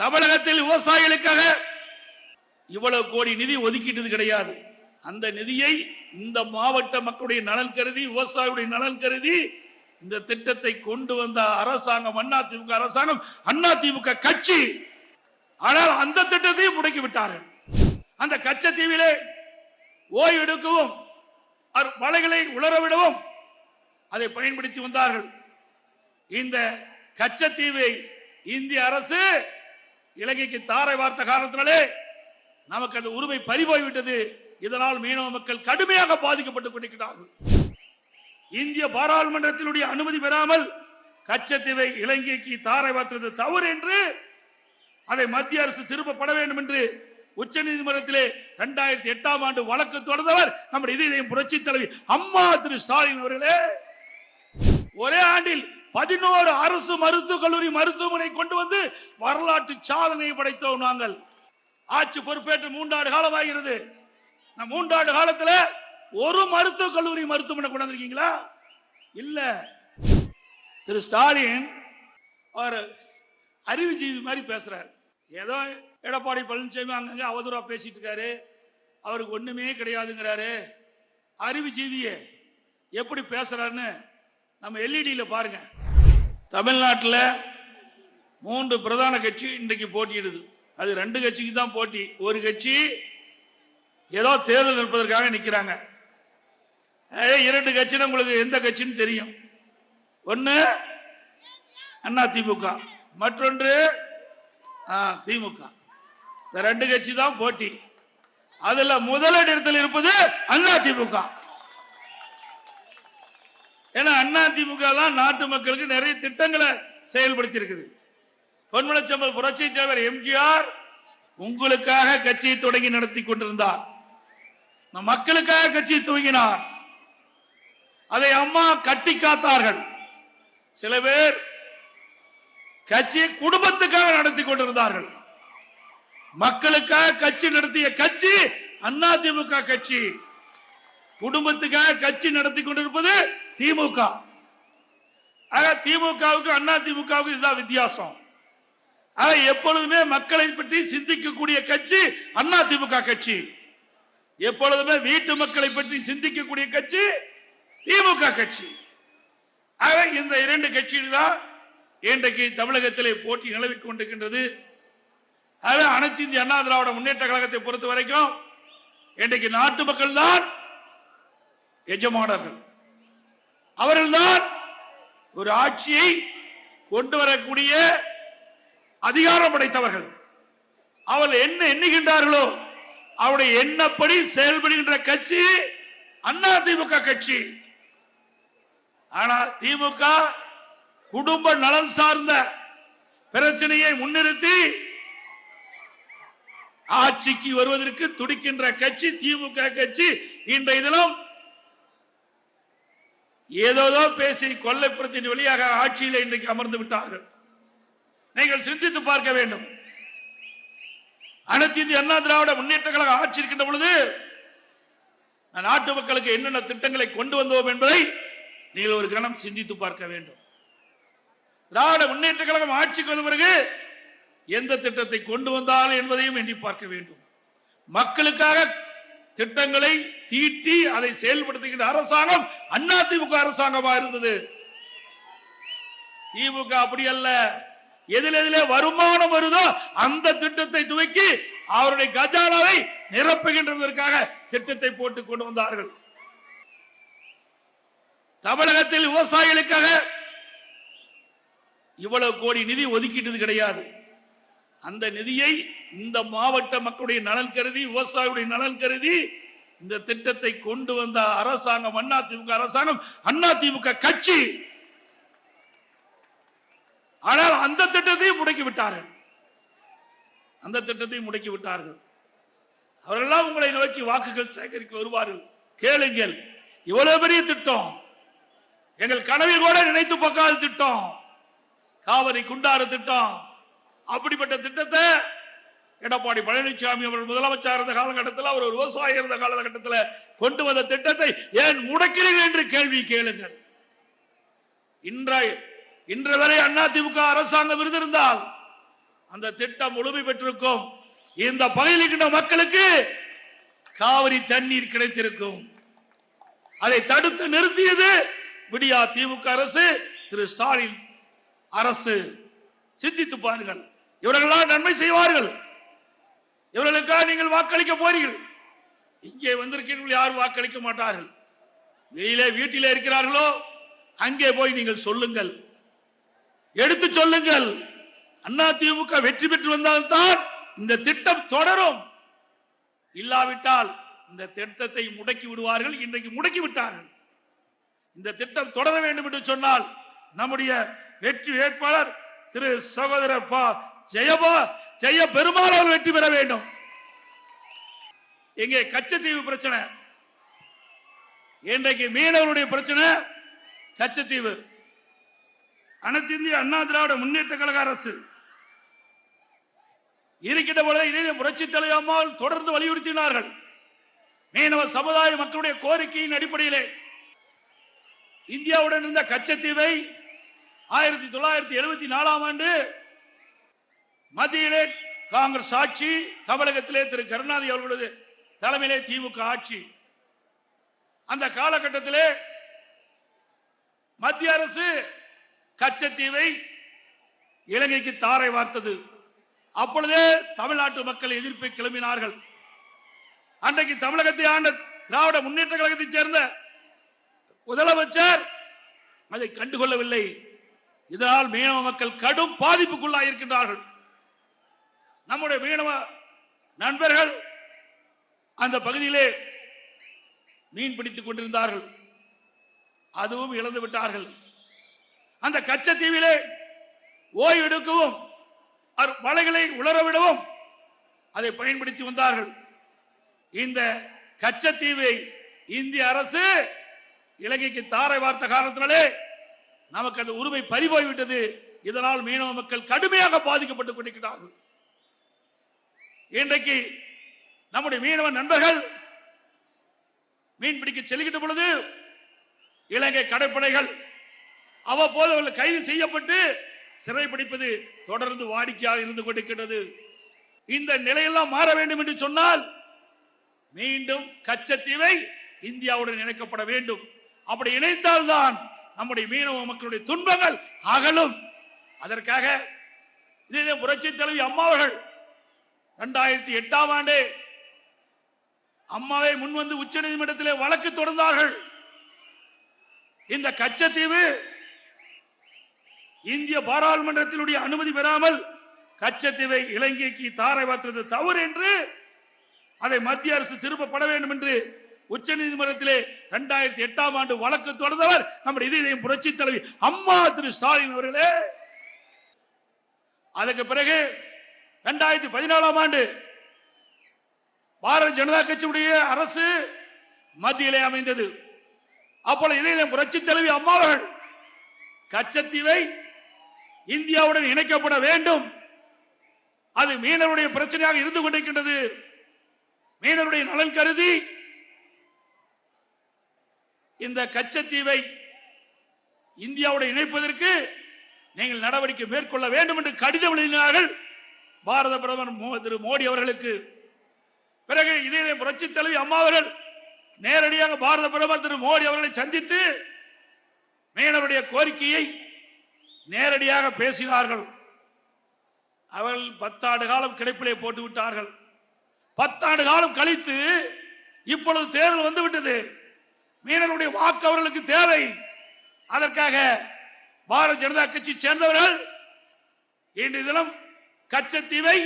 தமிழகத்தில் விவசாயிகளுக்காக இவ்வளவு கோடி நிதி ஒதுக்கிட்டது கிடையாது. அந்த நிதியை இந்த மாவட்ட மக்களுடைய நலன் கருதி விவசாயியுடைய நலன் கருதி இந்த திட்டத்தை கொண்டு வந்த அரசாங்கம் அண்ணா திமுக அரசாங்கம் அண்ணா திமுக கட்சி. ஆனால் அந்த திட்டத்தையும் முடக்கி விட்டார்கள். அந்த கச்சத்தீவிலே ஓய்வெடுக்கவும் மலைகளை உலரவிடவும் அதை பயன்படுத்தி வந்தார்கள். இந்த கச்சத்தீவை இந்திய அரசு இலங்கைக்கு தாரை வார்த்த காரணத்தினாலே நமக்கு அந்த உரிமை பறிபோய்விட்டது. இதனால் மீனவ மக்கள் கடுமையாக பாதிக்கப்பட்டுக் கொண்டிருக்கிறார்கள். இந்திய பாராளுமன்றத்தினுடைய அனுமதி பெறாமல் கச்சத்தீவை இலங்கைக்கு தாரை வார்த்தது தவறு என்று அதை மத்திய அரசு திரும்பப்பட வேண்டும் என்று உச்ச நீதிமன்றத்திலே இரண்டாயிரத்தி எட்டாம் ஆண்டு வழக்கு தொடர்ந்தவர் நம்முடைய இதயம் புரட்சி தலைவி அம்மா திரு ஸ்டாலின் அவர்களே. பதினோரு அரசு மருத்துவக் கல்லூரி மருத்துவமனை கொண்டு வந்து வரலாற்று சாதனையை படைத்தோம் நாங்கள். ஆட்சி பொறுப்பேற்று மூன்றாண்டு காலமாகிறது. ஆகிறது மூன்றாண்டு காலத்துல ஒரு மருத்துவக் கல்லூரி மருத்துவமனை கொண்டு வந்திருக்கீங்களா? இல்ல. திரு ஸ்டாலின் அவர் அறிவுஜீவி மாதிரி பேசுறாரு. ஏதோ எடப்பாடி பழனிசாமி அங்கங்க அவதூறா பேசிட்டு இருக்காரு. அவருக்கு ஒண்ணுமே கிடையாதுங்கிறாரு. அறிவுஜீவியே எப்படி பேசுறாருன்னு நம்ம எல்இடியில் பாருங்கள் தமிழ்நாட்டில் மூன்று பிரதான கட்சி இன்றைக்கு போட்டியிடுது. அது ரெண்டு கட்சிக்கு தான் போட்டி. ஒரு கட்சி ஏதோ தேர்தல் நிற்பதற்காக நிற்கிறாங்க இரண்டு கட்சின்னு உங்களுக்கு எந்த கட்சின்னு தெரியும். ஒன்று அண்ணா திமுக. மற்றொன்று ஆ, திமுக. இந்த ரெண்டு கட்சி தான் போட்டி. அதில் முதலிடத்தில் இருப்பது அண்ணா திமுக. ஏன்னா அண்ணா திமுக தான் நாட்டு மக்களுக்கு நிறைய திட்டங்களை செயல்படுத்தி இருக்குது பொன்மலச்சம்பல் புரட்சி தலைவர் எம்ஜிஆர் உங்களுக்காக கட்சியை தொடங்கி நடத்தி கொண்டிருந்தார். நம் மக்களுக்காக கட்சியை துவங்கினார். அதை அம்மா கட்டி காத்தார்கள். சில பேர் கட்சியை குடும்பத்துக்காக நடத்தி கொண்டிருந்தார்கள். மக்களுக்காக கட்சி நடத்திய கட்சி அதிமுக கட்சி. குடும்பத்துக்காக கட்சி நடத்தி கொண்டிருப்பது திமுக. ஆக திமுகவுக்கு அண்ணா திமுகவுக்கு இதுதான் வித்தியாசம். ஆக எப்பொழுதுமே மக்களை பற்றி சிந்திக்கக்கூடிய கட்சி அண்ணா திமுக கட்சி. எப்பொழுதுமே வீட்டு மக்களை பற்றி சிந்திக்கக்கூடிய கட்சி திமுக கட்சி. ஆக இந்த இரண்டு கட்சிகள் தான் இன்றைக்கு தமிழகத்திலே போட்டி நிலவிக் கொண்டிருக்கின்றது. ஆக அனைத்து இந்திய அண்ணா திராவிட முன்னேற்ற கழகத்தை பொறுத்த வரைக்கும் இன்றைக்கு நாட்டு மக்கள் தான் எஜமானர்கள். அவர்கள்தான் ஒரு ஆட்சியை கொண்டு வரக்கூடிய அதிகாரம் படைத்தவர்கள். அவள் என்ன எண்ணுகின்றார்களோ அவருடைய எண்ணப்படி செயல்படுகின்ற கட்சி அண்ணா திமுக கட்சி. ஆனா திமுக குடும்ப நலன் சார்ந்த பிரச்சனையை முன்னிறுத்தி ஆட்சிக்கு வருவதற்கு துடிக்கின்ற கட்சி திமுக கட்சி. இன்றைய தினம் ஏதோதோ பேசி கொல்லைப்புறத்தின் வழியாக ஆட்சியில் இன்றைக்கு அமர்ந்து விட்டார்கள். நீங்கள் சிந்தித்து பார்க்க வேண்டும். அனைத்து இந்திய அண்ணா திராவிட முன்னேற்ற கழக ஆட்சி இருக்கின்ற பொழுது நாட்டு மக்களுக்கு என்னென்ன திட்டங்களை கொண்டு வந்தோம் என்பதை நீங்கள் ஒரு கணம் சிந்தித்து பார்க்க வேண்டும். திராவிட முன்னேற்ற கழகம் ஆட்சிக்கு வந்த பிறகு எந்த திட்டத்தை கொண்டு வந்தால் என்பதையும் எண்ணி பார்க்க வேண்டும். மக்களுக்காக திட்டங்களை தீட்டி அதை செயல்படுத்துகின்ற அரசாங்கம் அண்ணா திமுக அரசாங்கமா இருந்தது. திமுக அப்படி அல்ல. எதில் எதிலே வருமானம் வருதோ அந்த திட்டத்தை துவக்கி அவருடைய கஜானாவை நிரப்புகின்றதற்காக திட்டத்தை போட்டு கொண்டு வந்தார்கள். தமிழகத்தில் விவசாயிகளுக்காக இவ்வளவு கோடி நிதி ஒதுக்கிட்டது கிடையாது. அந்த நிதியை இந்த மாவட்ட மக்களுடைய நலன் கருதி விவசாயிகளுடைய நலன் கருதி இந்த திட்டத்தை கொண்டு வந்த அரசாங்கம் அண்ணா திமுக அரசாங்கம் அண்ணா திமுக கட்சி. ஆனால் அந்த திட்டத்தையும் முடக்கி விட்டார்கள். அந்த திட்டத்தையும் முடக்கி விட்டார்கள். அவரெல்லாம் உங்களை நோக்கி வாக்குகள் சேகரிக்க வருவார்கள். கேளுங்கள். இவ்வளவு பெரிய திட்டம். எங்கள் கனவில் கூட நினைத்து பார்க்காத திட்டம். காவிரி குண்டாறு திட்டம். அப்படிப்பட்ட திட்டத்தை எடப்பாடி பழனிசாமி அவர்கள் முதலமைச்சர் இருந்த காலகட்டத்தில் அவர் ஒரு விவசாயி இருந்த காலகட்டத்தில் கொண்டு வந்த திட்டத்தை ஏன் முடக்கிறீர்கள் என்று கேள்வி கேளுங்கள். இன்றைய இன்று வரை அதிமுக அரசாங்கம் இருந்திருந்தால் அந்த திட்டம் முழுமை பெற்றிருக்கும். இந்த பகுதியில் இருக்கின்ற மக்களுக்கு காவிரி தண்ணீர் கிடைத்திருக்கும். அதை தடுத்து நிறுத்தியது விடியா திமுக அரசு திரு ஸ்டாலின் அரசு. சிந்தித்து பாருங்கள். இவர்களால் நன்மை செய்வார்கள். இவர்களுக்காக நீங்கள் வாக்களிக்க போறீர்கள். இங்கே வந்திருக்கிறீர்கள் யாரும் வாக்களிக்க மாட்டார்கள். வெளியிலே வீட்டிலே இருக்கிறார்களோ அங்கே போய் நீங்கள் சொல்லுங்கள். எடுத்து சொல்லுங்கள். அண்ணா திமுக வெற்றி பெற்று வந்தால்தான் இந்த திட்டம் தொடரும். இல்லாவிட்டால் இந்த திட்டத்தை முடக்கி விடுவார்கள் இன்றைக்கு முடக்கி விட்டார்கள். இந்த திட்டம் தொடர வேண்டும் என்று சொன்னால் நம்முடைய வெற்றி வேட்பாளர் திரு சகோதரர் பா ஜெயபோ ஜெய பெருமாள் அவர் வெற்றி பெற வேண்டும். எங்கே கச்சத்தீவு பிரச்சனை. இன்றைக்கு மீனவருடைய பிரச்சனை கச்சத்தீவு. அனைத்து இந்திய அண்ணா திராவிட முன்னேற்ற கழக அரசு. இருக்கின்ற பொழுது இதே புரட்சி தலைவர் தொடர்ந்து வலியுறுத்தினார்கள். மீனவ சமுதாய மக்களுடைய கோரிக்கையின் அடிப்படையிலே இந்தியாவுடன் இருந்த கச்சத்தீவை ஆயிரத்தி தொள்ளாயிரத்தி எழுபத்தி நாலாம் ஆண்டு மத்தியிலே காங்கிரஸ் ஆட்சி தமிழகத்திலே திரு கருணாநிதி அவர்களது தலைமையிலே திமுக ஆட்சி. அந்த காலகட்டத்திலே மத்திய அரசு கச்சத்தீவை இலங்கைக்கு தாரை வார்த்தது. அப்பொழுதே தமிழ்நாட்டு மக்கள் எதிர்ப்பை கிளம்பினார்கள். அன்றைக்கு தமிழகத்தை ஆண்ட திராவிட முன்னேற்ற கழகத்தைச் சேர்ந்த முதலமைச்சர் அதை கண்டுகொள்ளவில்லை. இதனால் மீனவ மக்கள் கடும் பாதிப்புக்குள்ளாக இருக்கின்றார்கள் நம்முடைய மீனவ நண்பர்கள் அந்த பகுதியிலே மீன் பிடித்துக் கொண்டிருந்தார்கள். அதுவும் இழந்து விட்டார்கள். அந்த கச்சத்தீவிலே ஓய்வெடுக்கவும் வலைகளை மலைகளை உலரவிடவும் அதை பயன்படுத்தி வந்தார்கள். இந்த கச்சத்தீவை இந்திய அரசு இலங்கைக்கு தாரை வார்த்த காரணத்தினாலே நமக்கு அந்த உரிமை பறிபோய்விட்டது. இதனால் மீனவ மக்கள் கடுமையாக பாதிக்கப்பட்டுக் கொண்டிருக்கிறார்கள். இன்றைக்கு நம்முடைய மீனவ நண்பர்கள் மீன் பிடிக்க செல்கின்ற பொழுது இலங்கை கடற்படைகள் அவ்வப்போது அவர்கள் கைது செய்யப்பட்டு சிறைப்பிடிப்பது தொடர்ந்து வாடிக்கையாக இருந்து கொண்டிருக்கிறது இந்த நிலையெல்லாம் மாற வேண்டும் என்று சொன்னால் மீண்டும் கச்சத்தீவை இந்தியாவுடன் இணைக்கப்பட வேண்டும். அப்படி இணைத்தால்தான் நம்முடைய மீனவ மக்களுடைய துன்பங்கள் அகலும். அதற்காக இதே புரட்சி தலைவி அம்மாவர்கள் இரண்டாயிரத்தி எட்டாம் ஆண்டு அம்மாவை முன்வந்து உச்ச நீதிமன்றத்திலே வழக்கு தொடர்ந்தார்கள். இந்த கச்சத்தீவு இந்திய பாராளுமன்றத்தினுடைய அனுமதி பெறாமல் கச்சத்தீவை இலங்கைக்கு தாரை வார்த்தது தவறு என்று அதை மத்திய அரசு திருப்பப்பட வேண்டும் என்று உச்ச நீதிமன்றத்திலே இரண்டாயிரத்தி எட்டாம் ஆண்டு வழக்கு தொடர்ந்தவர் நம்முடைய இதயம் புரட்சி தலைவி அம்மா திரு ஸ்டாலின் அவர்களே. அதுக்கு பிறகு இரண்டாயிரத்தி பதினாலாம் ஆண்டு பாரதிய ஜனதா கட்சியுடைய அரசு மத்தியிலே அமைந்தது. அப்போது இதயம் புரட்சி தலைவி அம்மாவர்கள் கச்சத்தீவை இந்தியாவுடன் இணைக்கப்பட வேண்டும். அது மீனவருடைய பிரச்சனையாக இருந்து கொண்டிருக்கின்றது. மீனவருடைய நலன் கருதி இந்த கச்சத்தீவை இந்தியாவுடன் இணைப்பதற்கு நீங்கள் நடவடிக்கை மேற்கொள்ள வேண்டும் என்று கடிதம் எழுதினார்கள். பாரத பிரதமர் திரு மோடி அவர்களுக்கு. பிறகு இதே புரட்சி தலைவி அம்மா அவர்கள் நேரடியாக பாரத பிரதமர் திரு மோடி அவர்களை சந்தித்து மீனவருடைய கோரிக்கையை நேரடியாக பேசினார்கள். அவர்கள் பத்தாண்டு காலம் கிடைப்பிலே போட்டு விட்டார்கள். பத்தாண்டு காலம் கழித்து இப்பொழுது தேர்தல் வந்து விட்டது. மீனவருடைய வாக்கு அவர்களுக்கு தேவை. அதற்காக பாரதிய ஜனதா கட்சி சேர்ந்தவர்கள் இன்று தினம் கச்சத்தீவை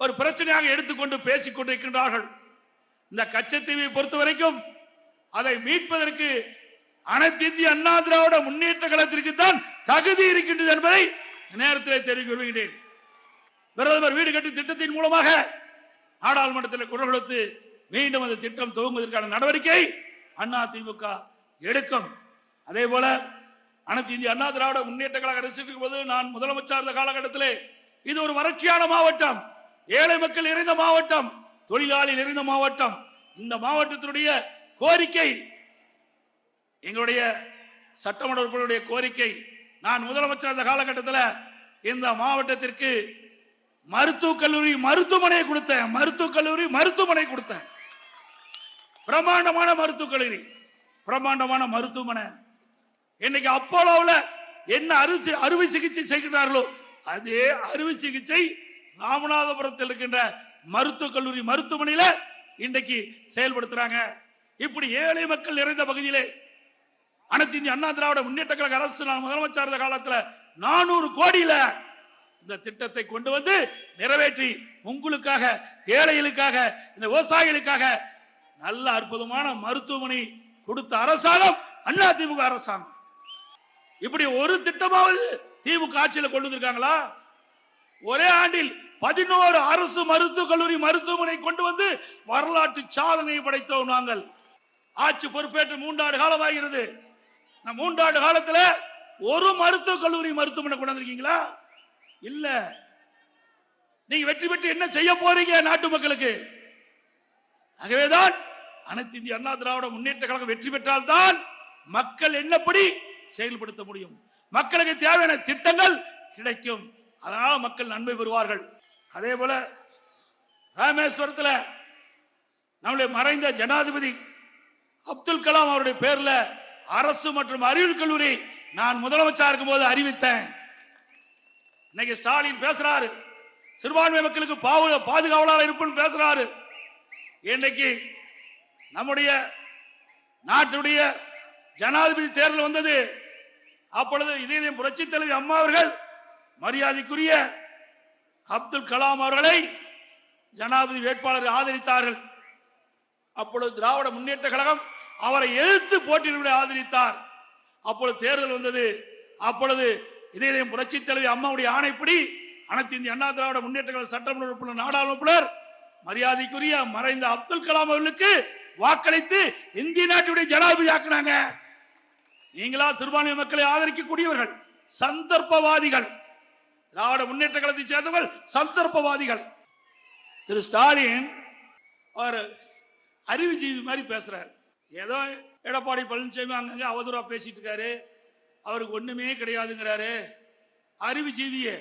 ஒரு பிரச்சனையாக எடுத்துக்கொண்டு பேசிக் கொண்டிருக்கின்றார்கள். இந்த கச்சத்தீவை பொறுத்த வரைக்கும் அதை மீட்பதற்கு அனைத்து இந்திய அண்ணா திராவிட முன்னேற்ற கழகத்திற்கு தான் தகுதி இருக்கின்றது என்பதை நேரத்தில் தெரிவிக்க விரும்புகிறேன் பிரதமர் வீடு கட்டி திட்டத்தின் மூலமாக நாடாளுமன்றத்தில் குரல் கொடுத்து மீண்டும் அந்த திட்டம் துவங்குவதற்கான நடவடிக்கை அண்ணா திமுக எடுக்கும். அதே போல அனைத்து இந்திய அண்ணா திராவிட முன்னேற்ற கழக அரசு இருக்கும் போது நான் முதலமைச்சர் இருந்த காலகட்டத்திலே இது ஒரு வறட்சியான மாவட்டம். ஏழை மக்கள் நிறைந்த மாவட்டம். தொழிலாளி நிறைந்த மாவட்டம். இந்த மாவட்டத்தினுடைய கோரிக்கை எங்களுடைய சட்டமன்ற உறுப்பினருடைய கோரிக்கை நான் முதலமைச்சர் அந்த காலகட்டத்தில் இந்த மாவட்டத்திற்கு மருத்துவக் கல்லூரி மருத்துவமனையை கொடுத்தேன். மருத்துவக் கல்லூரி மருத்துவமனை கொடுத்தேன். பிரம்மாண்டமான மருத்துவக் கல்லூரி. பிரம்மாண்டமான மருத்துவமனை. இன்னைக்கு அப்போலோவில் என்ன அறுசி அறுவை சிகிச்சை செய்கிறார்களோ அதே அறுவை சிகிச்சை ராமநாதபுரத்தில் இருக்கின்ற மருத்துவக் கல்லூரி மருத்துவமனையில இன்றைக்கு செயல்படுத்துறாங்க. இப்படி ஏழை மக்கள் நிறைந்த பகுதியிலே அனைத்து இந்திய அண்ணா திராவிட முன்னேற்ற கழக அரசு நான் முதலமைச்சர் இருந்த காலத்துல நானூறு கோடியில இந்த திட்டத்தை கொண்டு வந்து நிறைவேற்றி உங்களுக்காக ஏழைகளுக்காக இந்த விவசாயிகளுக்காக நல்ல அற்புதமான மருத்துவமனை கொடுத்த அரசாங்கம் அண்ணா திமுக அரசாங்கம். இப்படி ஒரு திட்டமாவது திமுக ஆட்சியில் கொண்டு வந்திருக்காங்களா? ஒரே ஆண்டில் பதினோரு அரசு மருத்துவக் கல்லூரி மருத்துவமனை கொண்டு வந்து வரலாற்று சாதனையை படைத்தோம் நாங்கள். ஆட்சி பொறுப்பேற்று மூன்றாண்டு காலம் ஆகிறது மூன்றாண்டு காலத்துல ஒரு மருத்துவக் கல்லூரி மருத்துவமனை கொண்டு வந்திருக்கீங்களா? இல்ல. நீங்க வெற்றி பெற்று என்ன செய்ய போறீங்க நாட்டு மக்களுக்கு? ஆகவேதான் அனைத்து இந்திய அண்ணா திராவிட முன்னேற்ற கழகம் வெற்றி பெற்றால்தான் மக்கள் என்னப்படி செயல்படுத்த முடியும்? மக்களுக்கு தேவையான திட்டங்கள் கிடைக்கும். அதனால மக்கள் நன்மை பெறுவார்கள். அதே போல ராமேஸ்வரத்தில் நம்முடைய மறைந்த ஜனாதிபதி அப்துல் கலாம் அவருடைய பேர்ல அரசு மற்றும் அறிவியல் கல்லூரி நான் முதலமைச்சராக இருக்கும் போது அறிவித்தேன். இன்னைக்கு ஸ்டாலின் பேசுறாரு. சிறுபான்மை மக்களுக்கு பாவு பாதுகாவலாக இருப்புன்னு பேசுறாரு. இன்னைக்கு நம்முடைய நாட்டுடைய ஜனாதிபதி தேர்தல் வந்தது அப்பொழுது இதயம் புரட்சி தலைவி அம்மா அவர்கள் மரியாதைக்குரிய அப்துல் கலாம் அவர்களை ஜனாதிபதி வேட்பாளர் ஆதரித்தார்கள். அப்பொழுது திராவிட முன்னேற்ற கழகம் அவரை எதிர்த்து போட்டியிட ஆதரித்தார். அப்பொழுது தேர்தல் வந்தது. அப்பொழுது இதயம் புரட்சி தலைவி அம்மாவுடைய ஆணைப்படி அனைத்து இந்திய அண்ணா திராவிட முன்னேற்ற கழக சட்டமன்ற உறுப்பினர் நாடாளுமன்ற உறுப்பினர் மரியாதைக்குரிய மறைந்த அப்துல் கலாம் அவர்களுக்கு வாக்களித்து இந்திய நாட்டுடைய ஜனாதிபதி ஆக்குனாங்க. நீங்களா சிறுபான்மை மக்களை ஆதரிக்கக்கூடியவர்கள் சந்தர்ப்பவாதிகள் திராவிட முன்னேற்ற கழகத்தை சேர்ந்தவர்கள் சந்தர்ப்பவாதிகள். திரு ஸ்டாலின் அவர் அறிவுஜீவி மாதிரி பேசுறாரு. ஏதோ எடப்பாடி பழனிசாமி அங்கங்க அவதூறா பேசிட்டு இருக்காரு. அவருக்கு ஒண்ணுமே கிடையாதுங்கிறாரு. அறிவுஜீவியே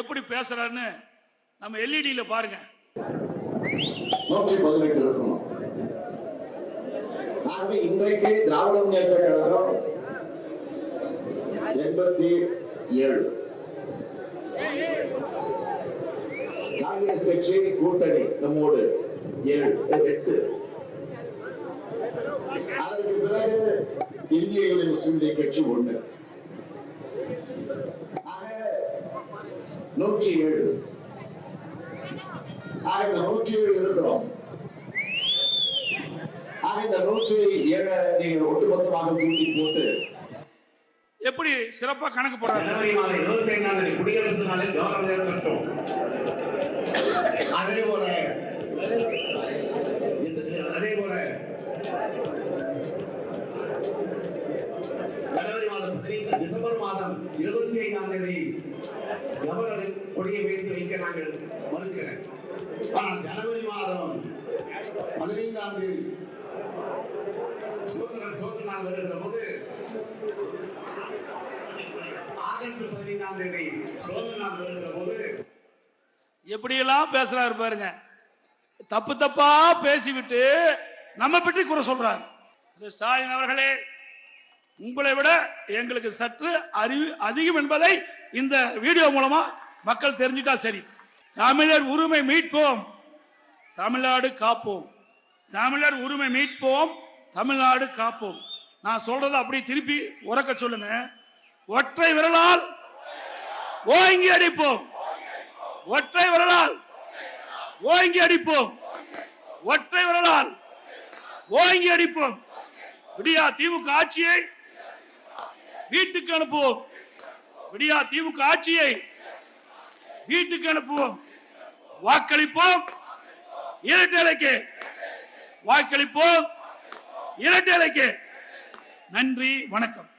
எப்படி பேசுறாருன்னு நம்ம எல்இடியில பாருங்க. நூற்றி பதினெட்டு இருக்கும். ஆக இன்றைக்கு திராவிட முன்னேற்ற கழகம் எண்பத்தி ஏழு. காங்கிரஸ் கட்சி கூட்டணி நம்மோடு ஏழு எட்டு. அதற்கு பிறகு இந்திய யூனியன் முஸ்லிம் லீக் கட்சி ஒண்ணு ஆக நூற்றி ஏழு. ஆக இந்த நூற்றி ஏழு இருக்கிறோம் ஆக இந்த நூற்றி ஏழை நீங்க ஒட்டுமொத்தமாக கூட்டி போட்டு எப்படி சிறப்பா கணக்கு போடுறாரு? ஜனவரி மாதம் இருபத்தி ஐந்தாம் தேதி குடியரசு நாளில் கவர்னர் சட்டம் அதே போல அதே போல ஜனவரி மாதம் டிசம்பர் மாதம் இருபத்தி ஐந்தாம் தேதி கவர்னர் கொடியை வைத்து வைக்க நாங்கள் மறுக்கல ஆனால் ஜனவரி மாதம் பதினைந்தாம் தேதி சுதந்திர சுதந்திர நாள் வருகிற போது ஆகஸ்ட் பதினைந்தாம் தேதி சுதந்திர நாள் வருகிற போது எப்படியெல்லாம் பேசுறாரு பாருங்க. தப்பு தப்பா பேசிவிட்டு நம்ம பற்றி குறை சொல்றாரு. ஸ்டாலின் அவர்களே உங்களை விட எங்களுக்கு சற்று அறிவு அதிகம் என்பதை இந்த வீடியோ மூலமா மக்கள் தெரிஞ்சுட்டா சரி. தமிழர் உரிமை மீட்போம். தமிழ்நாடு காப்போம். தமிழர் உரிமை மீட்போம் தமிழ்நாடு காப்போம். நான் சொல்றதை அப்படியே திருப்பி உறக்க சொல்லுங்க. ஒற்றை விரலால் ஓங்கி அடிப்போம். ஒற்றை விரலால் ஓங்கி அடிப்போம். ஒற்றை விரலால் ஓங்கி அடிப்போம். விடியா திமுக ஆட்சியை வீட்டுக்கு அனுப்புவோம். விடியா திமுக ஆட்சியை வீட்டுக்கு அனுப்புவோம். வாக்களிப்போம். இரட்டைலைக்கு வாக்களிப்போம். இரட்டைலைக்கு நன்றி வணக்கம்.